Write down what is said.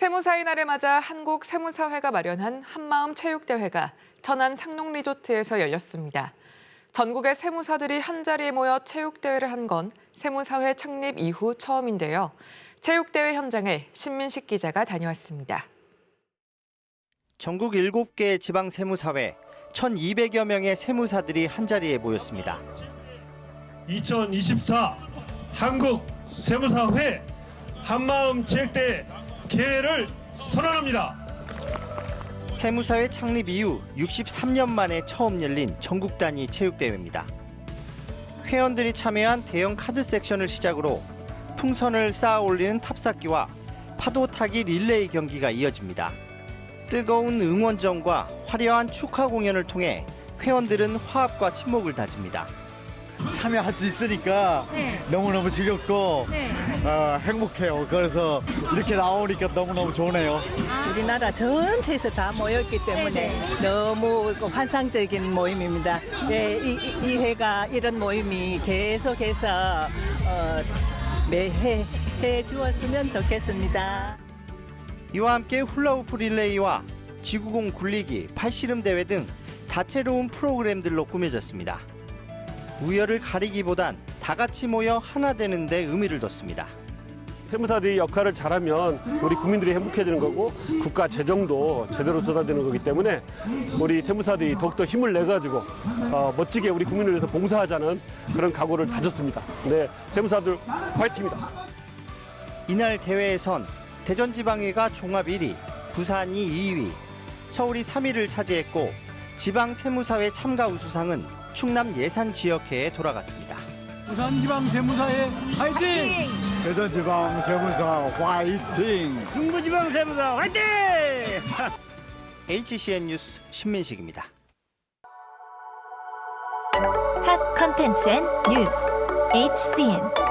세무사의 날을 맞아 한국 세무사회가 마련한 한마음 체육대회가 천안 상농리조트에서 열렸습니다. 전국의 세무사들이 한자리에 모여 체육대회를 한 건 세무사회 창립 이후 처음인데요. 체육대회 현장에 신민식 기자가 다녀왔습니다. 전국 7개 지방 세무사회 1,200여 명의 세무사들이 한자리에 모였습니다. 2024 한국 세무사회 한마음 체육대 개회를 선언합니다. 세무사회 창립 이후 63년 만에 처음 열린 전국 단위 체육대회입니다. 회원들이 참여한 대형 카드 섹션을 시작으로 풍선을 쌓아 올리는 탑쌓기와 파도 타기 릴레이 경기가 이어집니다. 뜨거운 응원전과 화려한 축하 공연을 통해 회원들은 화합과 친목을 다집니다. 참여할 수 있으니까 네. 너무너무 즐겁고 네. 어, 행복해요. 그래서 이렇게 나오니까 너무너무 좋네요. 우리나라 전체에서 다 모였기 때문에 네네. 너무 그 환상적인 모임입니다. 예, 이, 이- 이 회가 이런 모임이 계속해서 어, 매해 해 주었으면 좋겠습니다. 이와 함께 훌라후프 릴레이와 지구공 굴리기, 팔씨름 대회 등 다채로운 프로그램들로 꾸며졌습니다. 우열을 가리기보단 다 같이 모여 하나 되는 데 의미를 뒀습니다. 세무사들이 역할을 잘하면 우리 국민들이 행복해지는 거고 국가 재정도 제대로 조달되는 거기 때문에 우리 세무사들이 더욱더 힘을 내 가지고 어, 멋지게 우리 국민을 위해서 봉사하자는 그런 각오를 다졌습니다. 네, 세무사들 화이팅입니다. 이날 대회에선 대전지방회가 종합 1위, 부산이 2위, 서울이 3위를 차지했고 지방 세무사회 참가 우수상은 충남 예산 지역회에 돌아갔습니다. 부산지방 세무사의 화이팅! 대전지방 세무사 화이팅! 중부지방 세무사 화이팅! HCN 뉴스 신민식입니다. 핫 컨텐츠 앤 뉴스 HCN